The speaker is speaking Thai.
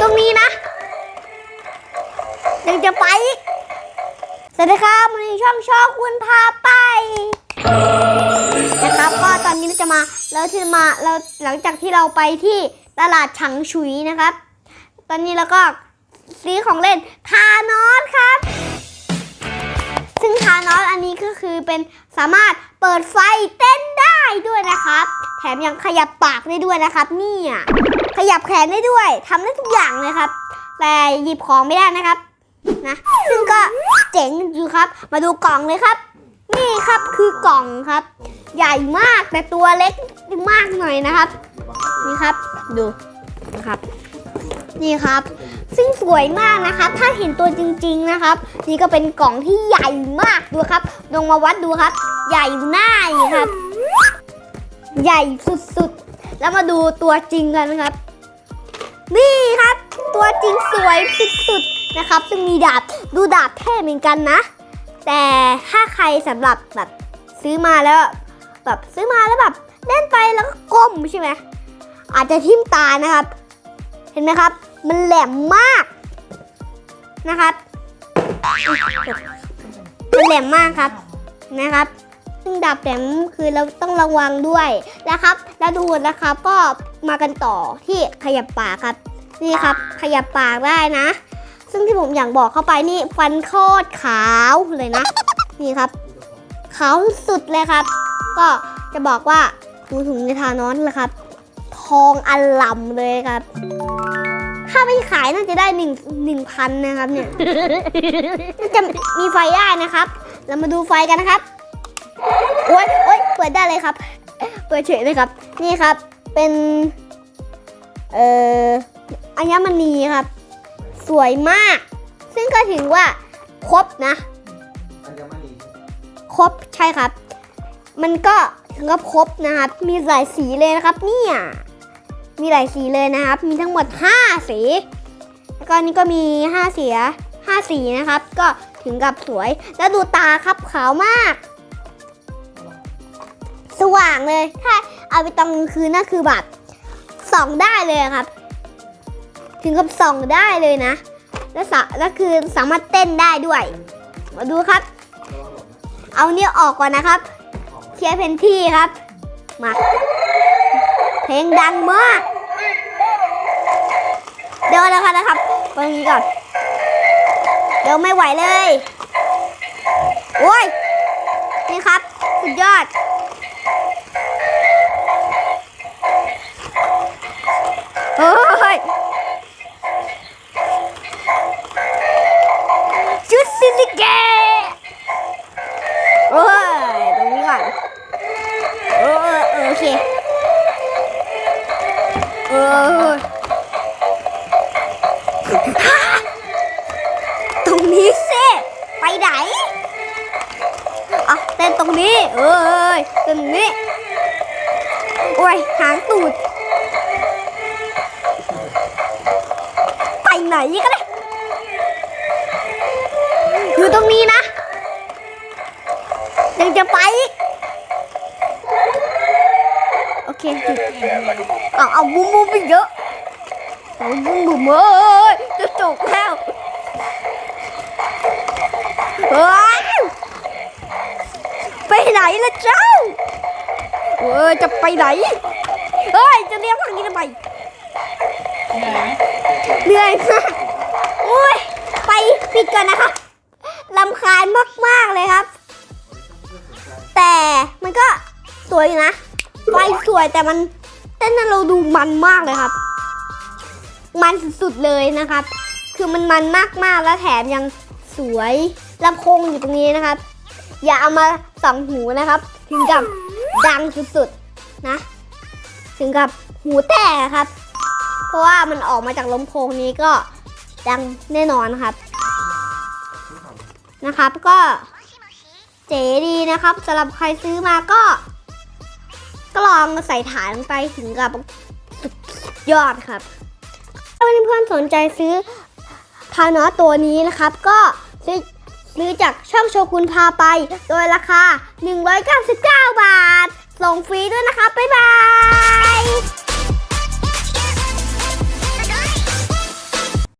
ตรงนี้นะยังจะไป สวัสดีครับวันนี้ช่องชอบคุณพาไป นะครับก็ตอนนี้เราจะมาเราจะมาเราหลังจากที่เราไปที่ตลาดฉังชุยนะครับ ตอนนี้เราก็ซื้อของเล่นทานอสครับ ซึ่งทานอสอันนี้ก็คือเป็นสามารถเปิดไฟเต้นได้ด้วยนะครับ แถมยังขยับปากได้ด้วยนะครับ เนี่ย ขยับแขนได้ด้วยทำได้ทุกอย่างเลยครับ แต่หยิบของไม่ได้นะครับนะซึ่งก็เจ๋งอยู่ครับ มาดูกล่องเลยครับ นี่ครับคือกล่องครับ ใหญ่มากแต่ตัวเล็กมากหน่อยนะครับ นี่ครับดูนะครับ นี่ครับ ซึ่งสวยมากนะครับ ถ้าเห็นตัวจริง ๆนะครับ นี่ก็เป็นกล่องที่ใหญ่มากดูครับลงมาวัดดูครับ ใหญ่หน้าอีกครับ ใหญ่สุดๆ แล้วมาดูตัวจริงกันนะครับ นี่ครับ ตัวจริงสวยสุดๆนะครับ ซึ่งมีดาบดูดาบเท่เหมือนกันนะ แต่ถ้าใครสำหรับแบบซื้อมาแล้วแบบซื้อมาแล้วแบบเล่นไปแล้วก็ก้มใช่ไหมอาจจะทิ่มตานะครับ เห็นไหมครับ มันแหลมมากนะครับมันแหลมมากครับนะครับ ซึ่งดาบแหลมคือเราต้องระวังด้วยนะครับ แล้วดูนะครับก็มากันต่อที่ขยับปากครับ นี่ครับขยับปากได้นะ ซึ่งที่ผมอยากบอกเข้าไปนี่ฟันโคตรขาวเลยนะ นี่ครับขาวสุดเลยครับ ก็จะบอกว่าดูถุงในทานอนเลยครับ ทองอลัมเลยครับ ถ้าไม่ขายน่าจะได้หนึ่งหนึ่งพันนะครับเนี่ยน่าจะมีไฟได้นะครับ เรามาดูไฟกันนะครับ ได้เลยครับ เปิดเฉยเลยครับ นี่ครับ เป็น เอ่ออัญมณีครับ สวยมาก ซึ่งก็ถือว่าครบนะ อัญมณีครบใช่ครับ มันก็ถึงกับครบนะครับ มีหลายสีเลยนะครับ เนี่ย มีหลายสีเลยนะครับ มีทั้งหมด 5 สี แล้วก็นี่ก็มี5สี5สีนะครับ ก็ถึงกับสวย แล้วดูตาครับขาวมาก สว่างเลย ถ้าเอาไปตอนกลางคืนน่าคือแบบส่องได้เลยครับ ถึงกับส่องได้เลยนะ แล้วสะแล้วคือสามารถเต้นได้ด้วย มาดูครับ เอาเนี่ยออกก่อนนะครับ เคลียร์เพนที่ครับ มา เพลงดังมาก เดี๋ยวนะครับนะครับตรงนี้ก่อน เดี๋ยวไม่ไหวเลย โอ้ย นี่ครับ สุดยอด ตรงนี้สิไปไหนอะเต้นตรงนี้ เอ้ยเต้นตรงนี้โอ้ยหางตูด ไปไหนกันเลยอยู่ตรงนี้นะยังจะไปอีกโอเคเอาเอาบุ้มบุ้มไปเยอะเอาบุ้มบุ้มเอ้ ไปไหนล่ะเจ้าเอ้ยจะไปไหน เฮ้ย จะเรียกทางนี้ทำไมเหนื่อยมากโอ้ย ไปปิดก่อนนะครับลำคาญมาก ๆ เลยครับ แต่มันก็สวยอยู่นะ ไฟสวยแต่มันเต้นนั้นเราดูมันมากเลยครับ มันสุดๆเลยนะครับ คือมันมันมากๆแล้วแถมยังสวยลำโพงอยู่ตรงนี้นะครับ อย่าเอามาส่องหูนะครับ ถึงกับดังสุดๆนะ ถึงกับหูแตกครับ เพราะว่ามันออกมาจากลำโพงนี้ก็ดังแน่นอนนครับ นะครับก็เจ๋ดีนะครับสำหรับใครซื้อมาก็กลองใส่ฐานไปถึงกับสุดยอดครับถ้าเพื่อนๆสนใจซื้อทานอตัวนี้นะครับ ก็ซื้อ มือจากช่องโชคุณพาไป โดยราคา 199 บาท ส่งฟรีด้วยนะคะ บ๊ายบาย